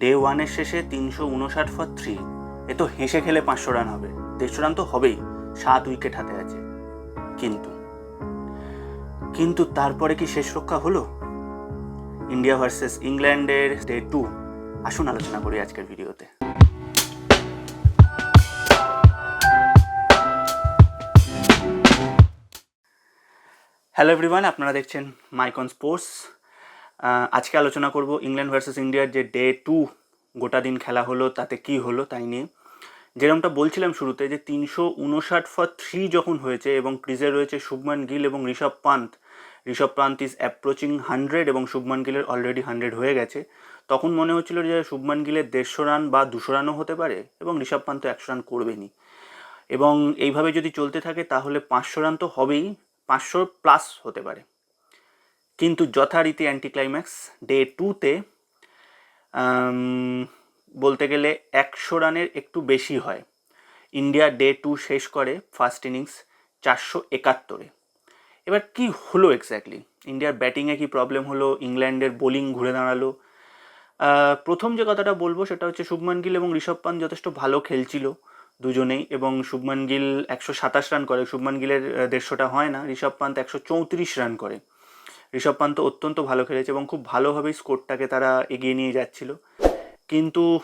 Day ওয়ানের শেষে তিনশো উনষাট ফর থ্রি এ তো হেসে খেলে পাঁচশো রান হবে। দেড়শো রান তো হবেই। সাত উইকেট হাতে আছে। কিন্তু কিন্তু তারপরে কি শেষ রক্ষা হলো? ইন্ডিয়া ভার্সেস ইংল্যান্ডের ডে টু আসুন আলোচনা করি আজকের ভিডিওতে। হ্যালো এভরিওয়ান আপনারা দেখছেন মাইকন স্পোর্টস আজকে আলোচনা করব ইংল্যান্ড ভার্সেস ইন্ডিয়ার যে ডে টু গোটা দিন খেলা হলো, তাতে কি হলো তাই নিয়ে। যেরকমটা বলছিলাম শুরুতে যে তিনশো উনষাট ফর থ্রি যখন হয়েছে এবং ক্রিজে রয়েছে শুভমান গিল এবং Rishabh Pant Rishabh Pant is approaching hundred এবং শুভমান গিলের অলরেডি হান্ড্রেড হয়ে গেছে। তখন মনে হচ্ছিল যে শুভমান গিলের দেড়শো রান বা দুশো রানও হতে পারে এবং ঋষভ পান্ত একশো রান করবেনি এবং এইভাবে যদি চলতে থাকে তাহলে পাঁচশো রান তো হবেই, পাঁচশো প্লাস হতে পারে। কিন্তু যথারীতি অ্যান্টি ক্লাইম্যাক্স ডে টুতে বলতে গেলে একশো রানের একটু বেশি হয়। ইন্ডিয়া ডে টু শেষ করে ফার্স্ট ইনিংস চারশো একাত্তরে। এবার কি হলো এক্স্যাক্টলি ইন্ডিয়ার ব্যাটিংয়ে কি প্রবলেম হলো? ইংল্যান্ডের বোলিং ঘুরে দাঁড়াল। প্রথম যে কথাটা বলব সেটা হচ্ছে শুভমান গিল এবং ঋষভ পান্ত যথেষ্ট ভালো খেলছিল দুজনেই এবং শুভমান গিল একশো সাতাশ রান করে। শুভমান গিলের দেড়শোটা হয় না। ঋষভ পান্ত একশো চৌত্রিশ রান করে। ঋষভ পান্ত অত্যন্ত ভালো খেলেছে এবং খুব ভালোভাবেই স্কোরটাকে তারা এগিয়ে নিয়ে যাচ্ছিল। কিন্তু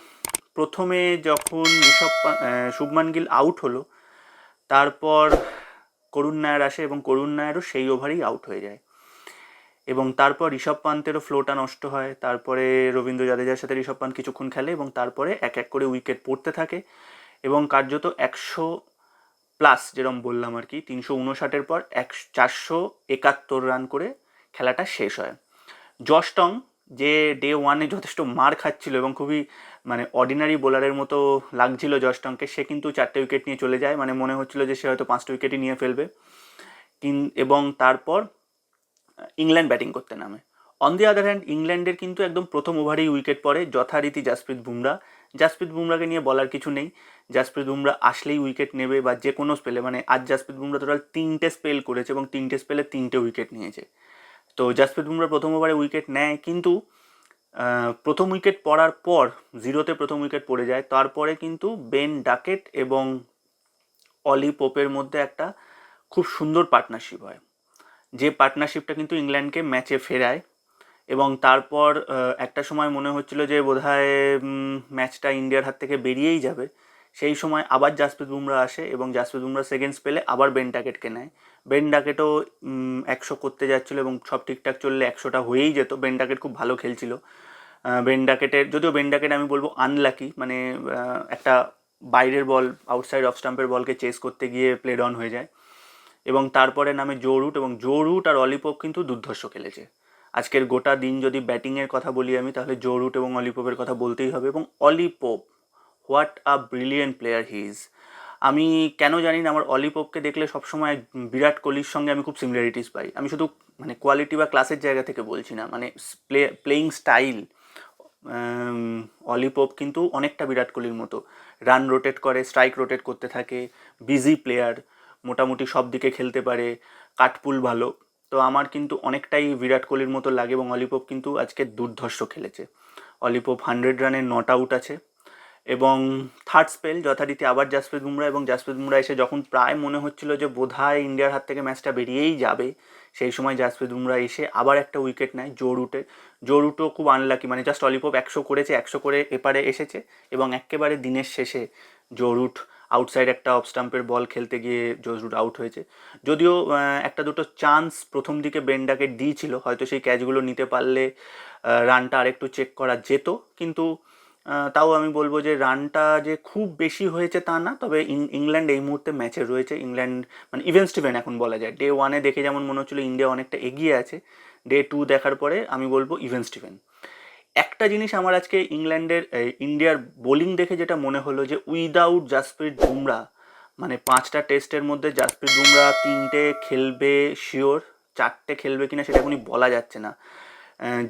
প্রথমে যখন ঋষভ পান- শুভমান গিল আউট হলো, তারপর করুণ নায়ার আসে এবং করুণ নায়ারও সেই ওভারেই আউট হয়ে যায়। এবং তারপর ঋষভ পান্তেরও ফ্লোটা নষ্ট হয়। তারপরে রবীন্দ্র জাদেজার সাথে ঋষভ পান্ত কিছুক্ষণ খেলে এবং তারপরে এক এক করে উইকেট পড়তে থাকে এবং কার্যত একশো প্লাস যেরকম বললাম আর কি, তিনশো উনষাটের পর এক চারশো একাত্তর রান করে খেলাটা শেষ হয়। জস্টং যে ডে ওয়ানে যথেষ্ট মার খাচ্ছিল এবং খুবই মানে অর্ডিনারি বোলারের মতো লাগছিল জস্টংকে সে কিন্তু চারটে উইকেট নিয়ে চলে যায়। মানে মনে হচ্ছিল যে সে হয়তো পাঁচটা উইকেটই নিয়ে ফেলবে। কিন- এবং তারপর ইংল্যান্ড ব্যাটিং করতে নামে। অন দি আদার হ্যান্ড ইংল্যান্ডের কিন্তু একদম প্রথম ওভারেই উইকেট পড়ে যথারীতি জাসপ্রীত বুমরা জাসপ্রীত বুমরাকে নিয়ে বলার কিছু নেই। জাসপ্রীত বুমরা আসলেই উইকেট নেবে বা যে কোনো স্পেলে মানে আজ জাসপ্রীত বুমরা টোটাল তিনটে স্পেল করেছে এবং তিনটে স্পেলে তিনটে উইকেট নিয়েছে। তো জাসপ্রীত বুমরা প্রথম ওভারে উইকেট নেয়, কিন্তু প্রথম উইকেট পড়ার পর জিরোতে প্রথম উইকেট পড়ে যায়। তারপরে কিন্তু বেন ডাকেট এবং অলি পোপের মধ্যে একটা খুব সুন্দর পার্টনারশিপ হয়। যে পার্টনারশিপটা কিন্তু ইংল্যান্ডকে ম্যাচে ফেরায় এবং তারপর একটা সময় মনে হচ্ছিল যে বোধহয় ম্যাচটা ইন্ডিয়ার হাত থেকে বেরিয়েই যাবে। সেই সময় আবার জাসপ্রীত বুমরা আসে এবং জাসপ্রীত বুমরা সেকেন্ড স্পেলে আবার বেন ডাকেটকে নেয়। বেন ডাকেটও একশো করতে যাচ্ছিল এবং সব ঠিকঠাক চললে একশোটা হয়েই যেত। বেন ডাকেট খুব ভালো খেলছিল। বেন ডাকেটের যদিও বেন ডাকেট আমি বলব আনলাকি মানে একটা বাইরের বল আউটসাইড অফ স্টাম্পের বলকে চেস করতে গিয়ে প্লেড অন হয়ে যায়। এবং তারপরে নামে জো রুট এবং জো রুট আর অলিপপ কিন্তু দুর্ধর্ষ খেলেছে। আজকের গোটা দিন যদি ব্যাটিংয়ের কথা বলি আমি, তাহলে জো রুট এবং অলিপপের কথা বলতেই হবে এবং Ollie Pope what a brilliant player he is. আমি কেন জানি না, আমার অলিপপকে দেখলে সবসময় বিরাট কোহলির সঙ্গে আমি খুব সিমিলারিটিস পাই। আমি শুধু মানে কোয়ালিটি বা ক্লাসের জায়গা থেকে বলছি না মানে প্লে প্লেয়িং স্টাইল অলিপপ কিন্তু অনেকটা বিরাট কোহলির মতো। রান রোটেট করে স্ট্রাইক রোটেট করতে থাকে বিজি প্লেয়ার মোটামুটি সব দিকে খেলতে পারে কাঠপুল ভালো। তো আমার কিন্তু অনেকটাই বিরাট কোহলির মতো লাগে এবং অলিপপ কিন্তু আজকে দুর্ধর্ষ খেলেছে। অলিপপ হান্ড্রেড রানের নট আউট আছে। এবং থার্ড স্পেল যথারীতি আবার জাসপ্রীত বুমরা এবং জাসপ্রীত বুমরা এসে যখন প্রায় মনে হচ্ছিল যে বোধহয় ইন্ডিয়ার হাত থেকে ম্যাচটা বেরিয়েই যাবে, সেই সময় জাসপ্রীত বুমরা এসে আবার একটা উইকেট নেয় জো রুটে জো রুটও খুব আনলাকি মানে জাস্ট অলিপপ একশো করেছে, একশো করে এপারে এসেছে এবং একেবারে দিনের শেষে জো রুট আউটসাইড একটা অফ স্টাম্পের বল খেলতে গিয়ে জো রুট আউট হয়েছে। যদিও একটা দুটো চান্স প্রথম দিকে বেন্ডাকে দিয়েছিল, হয়তো সেই ক্যাচগুলো নিতে পারলে রানটা আরেকটু চেক করা যেত, কিন্তু তাও আমি বলব যে রানটা যে খুব বেশি হয়েছে তা না, তবে ইংল্যান্ড এই মুহূর্তে ম্যাচে রয়েছে। ইংল্যান্ড মানে ইভেন স্টিভেন এখন বলা যায়। ডে ওয়ানে দেখে যেমন মনে হচ্ছিল ইন্ডিয়া অনেকটা এগিয়ে আছে ডে টু দেখার পরে আমি বলব ইভেন স্টিভেন একটা জিনিস আমার আজকে ইংল্যান্ডের ইন্ডিয়ার বোলিং দেখে যেটা মনে হলো যে উইদাউট জাসপ্রীত বুমরা মানে পাঁচটা টেস্টের মধ্যে জাসপ্রীত বুমরা তিনটে খেলবে শিওর চারটে খেলবে কিনা সেটা এখনই বলা যাচ্ছে না।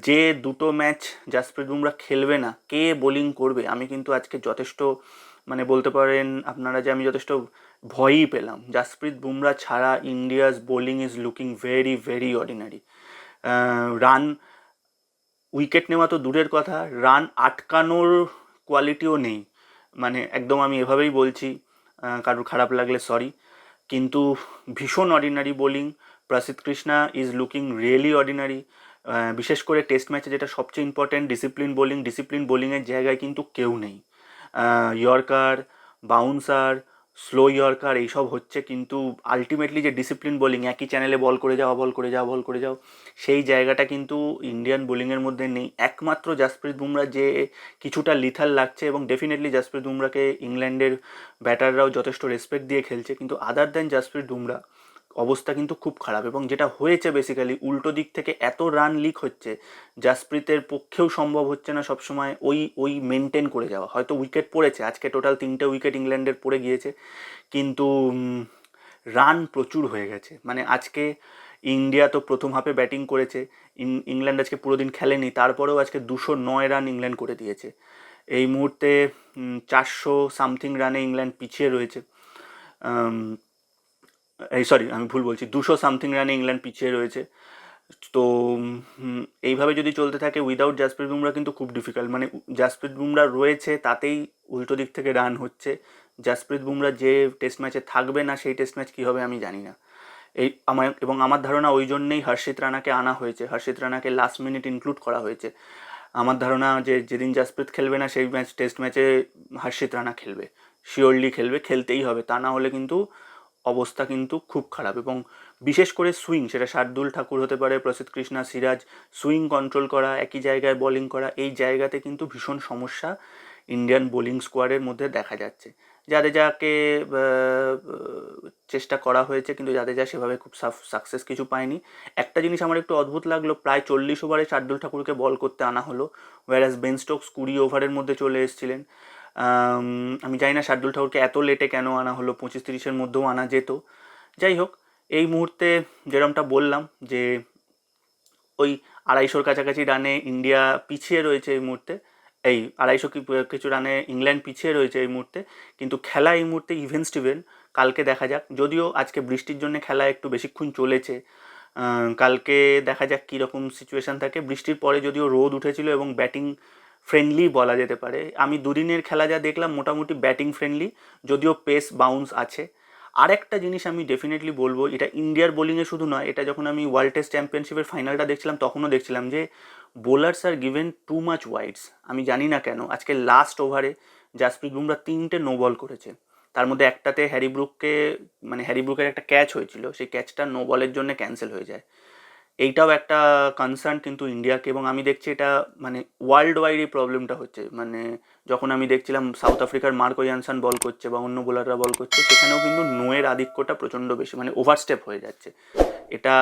যে দুটো ম্যাচ জাসপ্রীত বুমরা খেলবে না, কে বোলিং করবে, আমি কিন্তু আজকে যথেষ্ট মানে বলতে পারেন আপনারা যে আমি যথেষ্ট ভয়ই পেলাম। জাসপ্রীত বুমরা ছাড়া India's bowling is looking very very ordinary. Run, wicket নেওয়া তো দূরের কথা, রান আটকানোর কোয়ালিটিও নেই। মানে একদম আমি এভাবেই বলছি কারোর খারাপ লাগলে সরি, কিন্তু ভীষণ ordinary bowling, Prasidh Krishna is looking really ordinary. বিশেষ করে টেস্ট ম্যাচে যেটা সবচেয়ে ইম্পর্ট্যান্ট ডিসিপ্লিন বোলিং ডিসিপ্লিন বোলিংয়ের জায়গায় কিন্তু কেউ নেই। ইয়র্কার বাউন্সার স্লো ইয়র্কার এইসব হচ্ছে কিন্তু আলটিমেটলি যে ডিসিপ্লিন বোলিং একই চ্যানেলে বল করে যাওয়া বল করে যাওয়া বল করে যাও, সেই জায়গাটা কিন্তু ইন্ডিয়ান বোলিংয়ের মধ্যে নেই। একমাত্র জাসপ্রীত বুমরা যে কিছুটা লিথাল লাগছে এবং ডেফিনেটলি জাসপ্রীত বুমরাকে ইংল্যান্ডের ব্যাটাররাও যথেষ্ট রেসপেক্ট দিয়ে খেলছে, কিন্তু আদার দ্যান জাসপ্রীত বুমরা অবস্থা কিন্তু খুব খারাপ এবং যেটা হয়েছে বেসিক্যালি উল্টো দিক থেকে এত রান লিক হচ্ছে জাসপ্রীতের পক্ষেও সম্ভব হচ্ছে না সবসময় ওই ওই মেনটেন করে যাওয়া। হয়তো উইকেট পড়েছে, আজকে টোটাল তিনটে উইকেট ইংল্যান্ডের পড়ে গিয়েছে, কিন্তু রান প্রচুর হয়ে গেছে। মানে আজকে ইন্ডিয়া তো প্রথম হাফে ব্যাটিং করেছে ইংল্যান্ড আজকে পুরো দিন খেলেনি, তারপরেও আজকে দুশো নয় রান ইংল্যান্ড করে দিয়েছে। এই মুহূর্তে চারশো সামথিং রানে ইংল্যান্ড পিছিয়ে রয়েছে। এই সরি আমি ভুল বলছি। দুশো সামথিং রানে ইংল্যান্ড পিছিয়ে রয়েছে। তো এইভাবে যদি চলতে থাকে উইদাউট জাসপ্রীত বুমরা কিন্তু খুব ডিফিকাল্ট মানে জাসপ্রীত বুমরা রয়েছে, তাতেই উল্টো দিক থেকে রান হচ্ছে। জাসপ্রীত বুমরা যে টেস্ট ম্যাচে থাকবে না, সেই টেস্ট ম্যাচ কী হবে আমি জানি না। এই আমার এবং আমার ধারণা ওই জন্যেই হর্ষিত রানাকে আনা হয়েছে। হর্ষিত রানাকে লাস্ট মিনিট ইনক্লুড করা হয়েছে। আমার ধারণা যে, যেদিন জাসপ্রীত খেলবে না, সেই ম্যাচ টেস্ট ম্যাচে হর্ষিত রানা খেলবে। শিওরলি খেলবে, খেলতেই হবে। তা না হলে কিন্তু অবস্থা কিন্তু খুব খারাপ এবং বিশেষ করে সুইং সেটা শার্দুল ঠাকুর হতে পারে প্রসিদ্ধ কৃষ্ণা সিরাজ সুইং কন্ট্রোল করা একই জায়গায় বোলিং করা এই জায়গাতে কিন্তু ভীষণ সমস্যা ইন্ডিয়ান বোলিং স্কোয়াডের মধ্যে দেখা যাচ্ছে। জাদেজাকে আহ, চেষ্টা করা হয়েছে কিন্তু জাদেজা সেভাবে খুব সাকসেস কিছু পায়নি। একটা জিনিস আমার একটু অদ্ভুত লাগল প্রায় চল্লিশ ওভারে শার্দুল ঠাকুরকে বল করতে আনা হলো ওয়ারাস বেন স্টোকস কুড়ি ওভারের মধ্যে চলে এসেছিলেন। আম, জানি না শার্দুল ঠাকুরকে এত লেটে কেন আনা হলো পঁচিশ তিরিশের মধ্যেও আনা যেত। যাই হোক এই মুহূর্তে যেরমটা বললাম যে ওই আড়াইশোর কাছাকাছি রানে ইন্ডিয়া পিছিয়ে রয়েছে এই মুহূর্তে এই আড়াইশো কিছু রানে ইংল্যান্ড পিছিয়ে রয়েছে এই মুহূর্তে কিন্তু খেলা এই মুহূর্তে ইভেন স্টিভেন কালকে দেখা যাক। যদিও আজকে বৃষ্টির জন্য খেলা একটু বেশিক্ষণ চলেছে কালকে দেখা যাক কীরকম সিচুয়েশান থাকে। বৃষ্টির পরে যদিও রোদ উঠেছিল এবং ব্যাটিং ফ্রেন্ডলি বলা যেতে পারে। আমি দুদিনের খেলা যা দেখলাম মোটামুটি ব্যাটিং ফ্রেন্ডলি যদিও পেস বাউন্স আছে। আরেকটা জিনিস আমি ডেফিনেটলি বলব, এটা ইন্ডিয়ার বোলিংয়ে শুধু নয়, এটা যখন আমি ওয়ার্ল্ড টেস্ট চ্যাম্পিয়নশিপের ফাইনালটা দেখছিলাম, তখনও দেখছিলাম যে bowlers are given too much wides আমি জানি না কেন, আজকে লাস্ট ওভারে জাসপ্রীত বুমরা তিনটে নো বল করেছে। তার মধ্যে একটাতে হ্যারি ব্রুককে মানে হ্যারি ব্রুকের একটা ক্যাচ হয়েছিল, সেই ক্যাচটা নো বলের জন্য ক্যান্সেল হয়ে যায়। এইটাও একটা কনসার্ন কিন্তু ইন্ডিয়াকে এবং আমি দেখছি এটা মানে ওয়ার্ল্ড ওয়াইড এই প্রবলেমটা হচ্ছে। মানে যখন আমি দেখছিলাম সাউথ আফ্রিকার মার্কো ইয়ানসান বল করছে বা অন্য বোলাররা বল করছে, সেখানেও কিন্তু নোয়ের আধিক্যটা প্রচণ্ড বেশি মানে ওভারস্টেপ হয়ে যাচ্ছে। এটা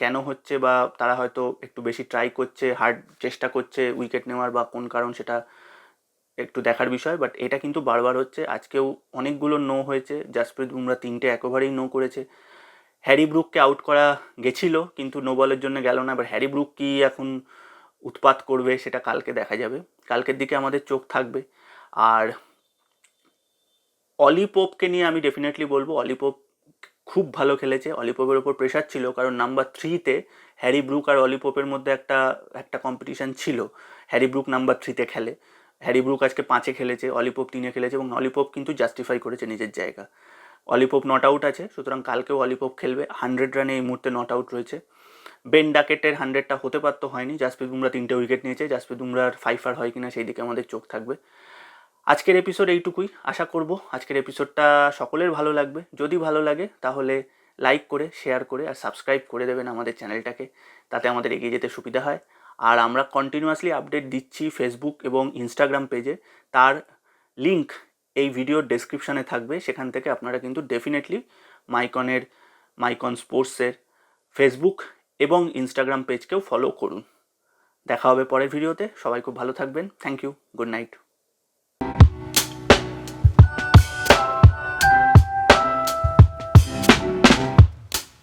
কেন হচ্ছে বা তারা হয়তো একটু বেশি ট্রাই করছে হার্ড চেষ্টা করছে উইকেট নেওয়ার বা কোন কারণ সেটা একটু দেখার বিষয় বাট এটা কিন্তু বারবার হচ্ছে। আজকেও অনেকগুলো নো হয়েছে। জাসপ্রীত বুমরা তিনটে এক ওভারেই নো করেছে। হ্যারি ব্রুককে আউট করা গেছিল, কিন্তু নো বলের জন্য গেল না। এবার হ্যারি ব্রুক কি এখন উৎপাত করবে সেটা কালকে দেখা যাবে। কালকের দিকে আমাদের চোখ থাকবে। আর অলি পোপকে নিয়ে আমি ডেফিনেটলি বলব, অলি পোপ খুব ভালো খেলেছে। অলি পোপের ওপর প্রেশার ছিল, কারণ নাম্বার থ্রিতে হ্যারি ব্রুক আর অলি পোপের মধ্যে একটা একটা কম্পিটিশন ছিল। হ্যারি ব্রুক নাম্বার থ্রিতে খেলে। হ্যারি ব্রুক আজকে পাঁচে খেলেছে অলিপোপ তিনে খেলেছে এবং অলিপোপ কিন্তু জাস্টিফাই করেছে নিজের জায়গা। অলিপোপ নট আউট আছে। সুতরাং কালকেও অলিপপ খেলবে। হান্ড্রেড রানে এই মুহূর্তে নট আউট রয়েছে। বেন ডাকেটের হান্ড্রেডটা হতে পারতো হয়নি। জাসপ্রীত বুমরা তিনটে উইকেট নিয়েছে। জাসপ্রীত বুমরার ফাইফার হয় কিনা সেই দিকে আমাদের চোখ থাকবে। আজকের এপিসোড এইটুকুই। আশা করব আজকের এপিসোডটা সকলের ভালো লাগবে। যদি ভালো লাগে, তাহলে লাইক করে শেয়ার করে আর সাবস্ক্রাইব করে দেবেন আমাদের চ্যানেলটাকে। তাতে আমাদের এগিয়ে যেতে সুবিধা হয়। আর আমরা কন্টিনিউয়াসলি আপডেট দিচ্ছি ফেসবুক এবং ইনস্টাগ্রাম পেজে তার লিংক এই ভিডিওর ডেসক্রিপশানে থাকবে। সেখান থেকে আপনারা কিন্তু ডেফিনেটলি মাইকনের মাইকন স্পোর্টসের ফেসবুক এবং ইনস্টাগ্রাম পেজকেও ফলো করুন। দেখা হবে পরের ভিডিওতে সবাই খুব ভালো থাকবেন। Thank you good night